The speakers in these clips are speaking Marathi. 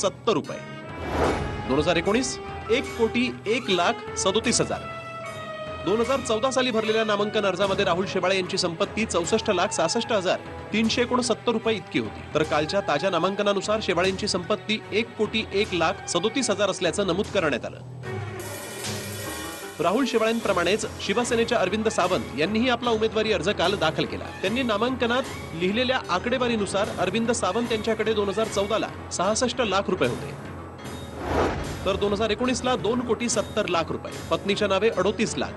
सत्तर रुपये. दोन हजार एकोणीस एक कोटी एक लाख सदोतीस हजार. दोन हजार चौदा साली भरलेल्या नामांकन अर्जामध्ये राहुल शेवाळे यांची संपत्ती चौसष्ट लाख सहासष्ट हजार तीनशे एकोणसत्तर रुपये इतकी होती. तर कालच्या ताज्या नामांकनानुसार शेवाळेंची संपत्ती एक कोटी एक लाख सदोतीस हजार असल्याचं नमूद करण्यात आलं. राहुल शिवाळ्यांप्रमाणेच शिवसेनेच्या अरविंद सावंत यांनीही आपला उमेदवारी अर्ज काल दाखल केला. त्यांनी नामांकनात लिहिलेल्या आकडेवारीनुसार अरविंद सावंत यांच्याकडे दोन हजार चौदाला सहासष्ट लाख रुपये होते. तर दोन हजार एकोणीसला दोन कोटी सत्तर लाख रुपये. पत्नीच्या नावे अडोतीस लाख.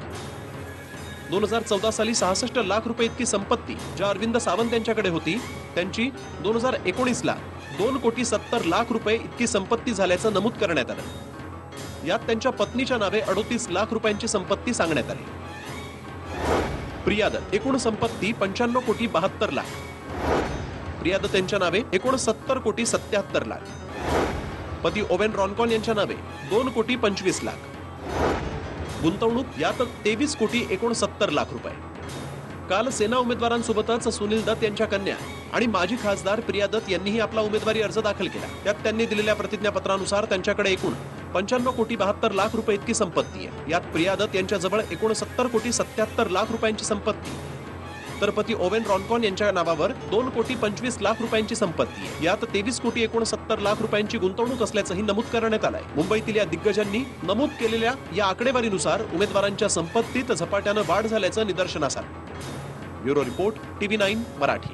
दोन हजार चौदा साली सहासष्ट लाख रुपये इतकी संपत्ती ज्या अरविंद सावंत यांच्याकडे होती त्यांची दोन हजार एकोणीसला दोन कोटी सत्तर लाख रुपये इतकी संपत्ती झाल्याचं नमूद करण्यात आलं. यात त्यांच्या पत्नीच्या नावे अडोतीस लाख रुपयांची संपत्ती सांगण्यात आली. प्रियादत एकूण संपत्ती पंच्याण्णव कोटी बहात्तर लाख. प्रियादत यांच्या नावे एकूण सत्तर कोटी सत्याहत्तर लाख. पती ओवेन रॉनकॉन यांच्या नावे दोन कोटी पंचवीस लाख. गुंतवणूक यात तेवीस कोटी एकोणसत्तर लाख रुपये. काल सेना उमेदवारांसोबतच सुनील दत्त यांच्या कन्या आणि माजी खासदार प्रिया दत्त यांनीही आपला उमेदवारी अर्ज दाखल केला. त्यात त्यांनी दिलेल्या प्रतिज्ञापत्रानुसार त्यांच्याकडे एकूण पंच्याण्णव कोटी बहात्तर लाख रुपये इतकी संपत्ती आहे. यात प्रिया दत्त यांच्याजवळ एकोणसत्तर कोटी सत्याहत्तर लाख रुपयांची संपत्ती तर पती ओवेन रॉनकॉन यांच्या नावावर दोन कोटी पंचवीस लाख रुपयांची संपत्ती आहे. यात तेवीस कोटी एकोणसत्तर लाख रुपयांची गुंतवणूक असल्याचंही नमूद करण्यात आलंय. मुंबईतील या दिग्गजांनी नमूद केलेल्या या आकडेवारीनुसार उमेदवारांच्या संपत्तीत झपाट्यानं वाढ झाल्याचं निदर्शनास आलं. Bureau report TV nine Marathi.